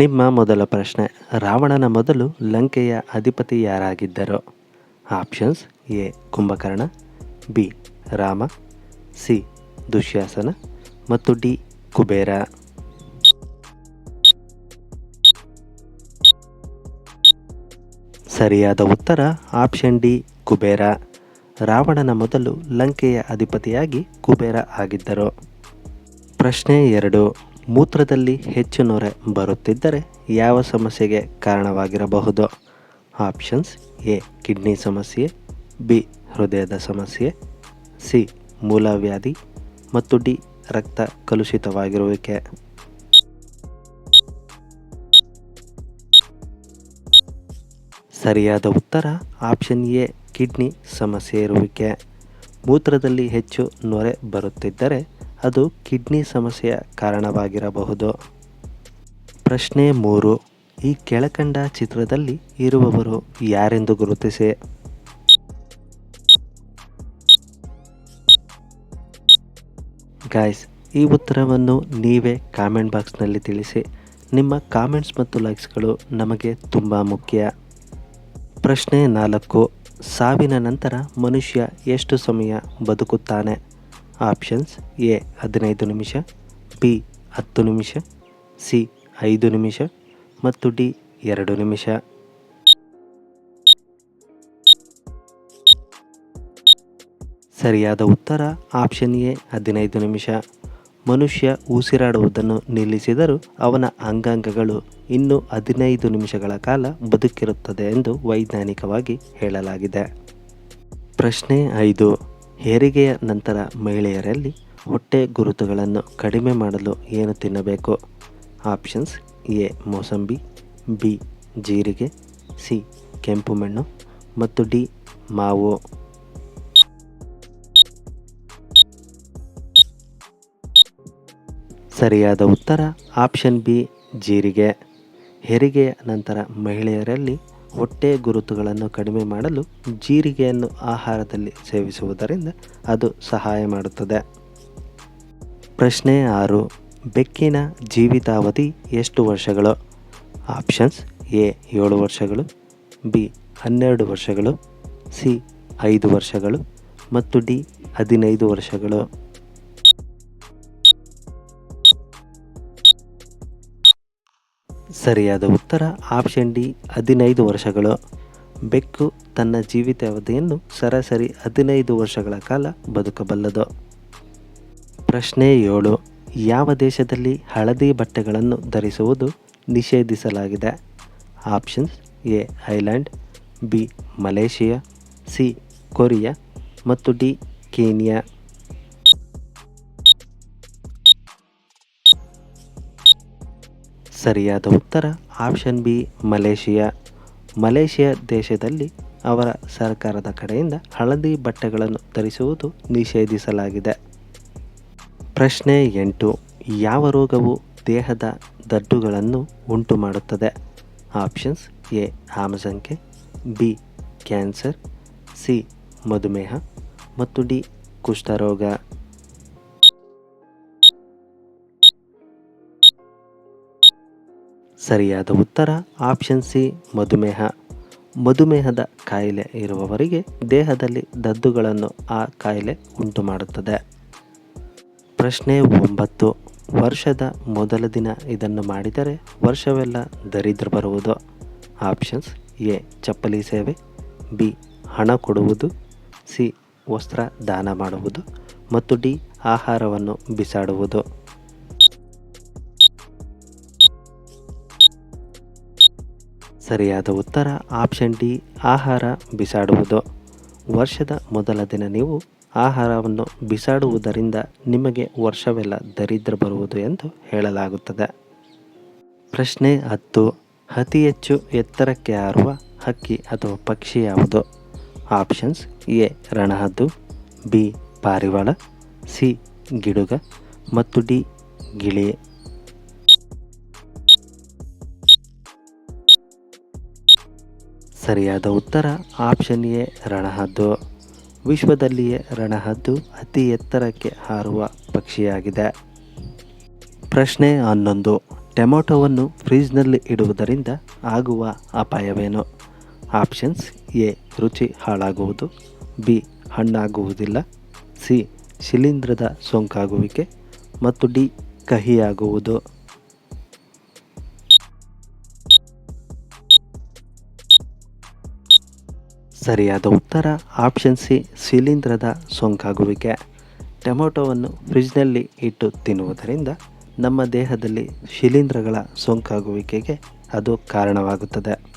ನಿಮ್ಮ ಮೊದಲ ಪ್ರಶ್ನೆ. ರಾವಣನ ಮೊದಲು ಲಂಕೆಯ ಅಧಿಪತಿ ಯಾರಾಗಿದ್ದರು options A. Kumbhakarna, B. Rama, C. Dushasana ಮತ್ತು ಡಿ. ಕುಬೇರ. ಸರಿಯಾದ ಉತ್ತರ ಆಪ್ಷನ್ ಡಿ. ಕುಬೇರ. ರಾವಣನ ಮೊದಲು ಲಂಕೆಯ ಅಧಿಪತಿಯಾಗಿ ಕುಬೇರ ಆಗಿದ್ದರು. ಪ್ರಶ್ನೆ ಎರಡು. ಮೂತ್ರದಲ್ಲಿ ಹೆಚ್ಚು ನೊರೆ ಬರುತ್ತಿದ್ದರೆ ಯಾವ ಸಮಸ್ಯೆಗೆ ಕಾರಣವಾಗಿರಬಹುದು? ಆಪ್ಷನ್ಸ್ ಎ ಕಿಡ್ನಿ ಸಮಸ್ಯೆ ಬಿ ಹೃದಯದ ಸಮಸ್ಯೆ ಸಿ ಮೂಲವ್ಯಾಧಿ ಮತ್ತು ಡಿ ರಕ್ತ ಕಲುಷಿತವಾಗಿರುವಿಕೆ. ಸರಿಯಾದ ಉತ್ತರ ಆಪ್ಷನ್ ಎ ಕಿಡ್ನಿ ಸಮಸ್ಯೆ ಇರುವಿಕೆ. ಮೂತ್ರದಲ್ಲಿ ಹೆಚ್ಚು ನೊರೆ ಬರುತ್ತಿದ್ದರೆ ಅದು ಕಿಡ್ನಿ ಸಮಸ್ಯೆಯ ಕಾರಣವಾಗಿರಬಹುದು. ಪ್ರಶ್ನೆ ಮೂರು. ಈ ಕೆಳಕಂಡ ಚಿತ್ರದಲ್ಲಿ ಇರುವವರು ಯಾರೆಂದು ಗುರುತಿಸಿ? ಗಾಯ್ಸ್ ಈ ಉತ್ತರವನ್ನು ನೀವೇ ಕಾಮೆಂಟ್ ಬಾಕ್ಸ್ನಲ್ಲಿ ತಿಳಿಸಿ. ನಿಮ್ಮ ಕಾಮೆಂಟ್ಸ್ ಮತ್ತು ಲೈಕ್ಸ್ಗಳು ನಮಗೆ ತುಂಬ ಮುಖ್ಯ. ಪ್ರಶ್ನೆ ನಾಲ್ಕು. ಸಾವಿನ ನಂತರ ಮನುಷ್ಯ ಎಷ್ಟು ಸಮಯ ಬದುಕುತ್ತಾನೆ? ಆಪ್ಷನ್ಸ್ ಎ ಹದಿನೈದು ನಿಮಿಷ, ಬಿ ಹತ್ತು ನಿಮಿಷ, ಸಿ ಐದು ನಿಮಿಷ ಮತ್ತು ಡಿ ಎರಡು ನಿಮಿಷ. ಸರಿಯಾದ ಉತ್ತರ ಆಪ್ಷನ್ ಎ ಹದಿನೈದು ನಿಮಿಷ. ಮನುಷ್ಯ ಉಸಿರಾಡುವುದನ್ನು ನಿಲ್ಲಿಸಿದರೂ ಅವನ ಅಂಗಾಂಗಗಳು ಇನ್ನೂ ಹದಿನೈದು ನಿಮಿಷಗಳ ಕಾಲ ಬದುಕಿರುತ್ತದೆ ಎಂದು ವೈಜ್ಞಾನಿಕವಾಗಿ ಹೇಳಲಾಗಿದೆ. ಪ್ರಶ್ನೆ ಐದು. ಹೆರಿಗೆಯ ನಂತರ ಮಹಿಳೆಯರಲ್ಲಿ ಹೊಟ್ಟೆ ಗುರುತುಗಳನ್ನು ಕಡಿಮೆ ಮಾಡಲು ಏನು ತಿನ್ನಬೇಕು? ಆಪ್ಷನ್ಸ್ ಎ, ಮೋಸಂಬಿ, ಬಿ, ಜೀರಿಗೆ, ಸಿ, ಕೆಂಪು ಮಣ್ಣು ಮತ್ತು ಡಿ, ಮಾವು. ಸರಿಯಾದ ಉತ್ತರ ಆಪ್ಷನ್ ಬಿ, ಜೀರಿಗೆ. ಹೆರಿಗೆಯ ನಂತರ ಮಹಿಳೆಯರಲ್ಲಿ ಹೊಟ್ಟೆ ಗುರುತುಗಳನ್ನು ಕಡಿಮೆ ಮಾಡಲು ಜೀರಿಗೆಯನ್ನು ಆಹಾರದಲ್ಲಿ ಸೇವಿಸುವುದರಿಂದ ಅದು ಸಹಾಯ ಮಾಡುತ್ತದೆ. ಪ್ರಶ್ನೆ ಆರು, ಬೆಕ್ಕಿನ ಜೀವಿತಾವಧಿ ಎಷ್ಟು ವರ್ಷಗಳು? ಆಪ್ಷನ್ಸ್ ಎ, ಏಳು ವರ್ಷಗಳು, ಬಿ, ಹನ್ನೆರಡು ವರ್ಷಗಳು, ಸಿ, ಐದು ವರ್ಷಗಳು ಮತ್ತು ಡಿ, ಹದಿನೈದು ವರ್ಷಗಳು. ಸರಿಯಾದ ಉತ್ತರ ಆಪ್ಷನ್ ಡಿ, ಹದಿನೈದು ವರ್ಷಗಳು. ಬೆಕ್ಕು ತನ್ನ ಜೀವಿತಾವಧಿಯನ್ನು ಸರಾಸರಿ ಹದಿನೈದು ವರ್ಷಗಳ ಕಾಲ ಬದುಕಬಲ್ಲದು. ಪ್ರಶ್ನೆ ಏಳು, ಯಾವ ದೇಶದಲ್ಲಿ ಹಳದಿ ಬಟ್ಟೆಗಳನ್ನು ಧರಿಸುವುದು ನಿಷೇಧಿಸಲಾಗಿದೆ? Options A island B, Malaysia, C, Korea ಮತ್ತು ಡಿ, ಕೀನ್ಯಾ. ಸರಿಯಾದ ಉತ್ತರ ಆಪ್ಷನ್ ಬಿ ಮಲೇಷಿಯಾ. ಮಲೇಷಿಯಾ ದೇಶದಲ್ಲಿ ಅವರ ಸರ್ಕಾರದ ಕಡೆಯಿಂದ ಹಳದಿ ಬಟ್ಟೆಗಳನ್ನು ಧರಿಸುವುದು ನಿಷೇಧಿಸಲಾಗಿದೆ. ಪ್ರಶ್ನೆ ಎಂಟು, ಯಾವ ರೋಗವು ದೇಹದ ದಡ್ಡುಗಳನ್ನು ಉಂಟು ಮಾಡುತ್ತದೆ? ಆಪ್ಷನ್ಸ್ ಎ ಆಮಸಂಖ್ಯೆ ಬಿ ಕ್ಯಾನ್ಸರ್ ಸಿ ಮಧುಮೇಹ, ಮತ್ತು ಡಿ ಕುಷ್ಠರೋಗ. ಸರಿಯಾದ ಉತ್ತರ ಆಪ್ಷನ್ ಸಿ, ಮಧುಮೇಹ. ಮಧುಮೇಹದ ಕಾಯಿಲೆ ಇರುವವರಿಗೆ ದೇಹದಲ್ಲಿ ದದ್ದುಗಳನ್ನು ಆ ಕಾಯಿಲೆ ಉಂಟು ಮಾಡುತ್ತದೆ ಪ್ರಶ್ನೆ ಒಂಬತ್ತು, ವರ್ಷದ ಮೊದಲ ದಿನ ಇದನ್ನು ಮಾಡಿದರೆ ವರ್ಷವೆಲ್ಲ ದರಿದ್ರ ಬರುವುದು? ಆಪ್ಷನ್ಸ್ ಎ, ಚಪ್ಪಲಿ ಸೇವೆ, ಬಿ, ಹಣ ಕೊಡುವುದು, ಸಿ ವಸ್ತ್ರ ದಾನ ಮಾಡುವುದು ಮತ್ತು ಡಿ, ಆಹಾರವನ್ನು ಬಿಸಾಡುವುದು. ಸರಿಯಾದ ಉತ್ತರ, ಆಪ್ಷನ್ ಡಿ, ಆಹಾರ ಬಿಸಾಡುವುದು. ವರ್ಷದ ಮೊದಲ ದಿನ ನೀವು ಆಹಾರವನ್ನು ಬಿಸಾಡುವುದರಿಂದ ನಿಮಗೆ ವರ್ಷವೆಲ್ಲ ದರಿದ್ರ ಬರುವುದು ಎಂದು ಹೇಳಲಾಗುತ್ತದೆ. ಪ್ರಶ್ನೆ ಹತ್ತು, ಅತಿ ಹೆಚ್ಚು ಎತ್ತರಕ್ಕೆ ಹಾರುವ ಹಕ್ಕಿ ಅಥವಾ ಪಕ್ಷಿ ಯಾವುದು? ಆಪ್ಷನ್ಸ್ ಎ, ರಣಹದ್ದು, ಬಿ, ಪಾರಿವಾಳ, ಸಿ, ಗಿಡುಗ ಮತ್ತು ಡಿ, ಗಿಳಿ. ಸರಿಯಾದ ಉತ್ತರ ಆಪ್ಷನ್ ಎ ರಣಹದ್ದು. ವಿಶ್ವದಲ್ಲಿಯೇ ರಣಹದ್ದು ಅತಿ ಎತ್ತರಕ್ಕೆ ಹಾರುವ ಪಕ್ಷಿಯಾಗಿದೆ. ಪ್ರಶ್ನೆ ಹನ್ನೊಂದು. ಟೊಮೊಟೊವನ್ನು ಫ್ರಿಜ್ನಲ್ಲಿ ಇಡುವುದರಿಂದ ಆಗುವ ಅಪಾಯವೇನು? ಆಪ್ಷನ್ಸ್ ಎ, ರುಚಿ ಹಾಳಾಗುವುದು. ಬಿ, ಹಣ್ಣಾಗುವುದಿಲ್ಲ. ಸಿ, ಶಿಲೀಂಧ್ರದ ಸೋಂಕಾಗುವಿಕೆ. ಮತ್ತು ಡಿ, ಕಹಿಯಾಗುವುದು. ಸರಿಯಾದ ಉತ್ತರ ಆಪ್ಷನ್ ಸಿ ಶಿಲೀಂಧ್ರದ ಸೋಂಕಾಗುವಿಕೆ. ಟೊಮೊಟೊವನ್ನು ಫ್ರಿಜ್ನಲ್ಲಿ ಇಟ್ಟು ತಿನ್ನುವುದರಿಂದ ನಮ್ಮ ದೇಹದಲ್ಲಿ ಶಿಲೀಂಧ್ರಗಳ ಸೋಂಕಾಗುವಿಕೆಗೆ ಅದು ಕಾರಣವಾಗುತ್ತದೆ.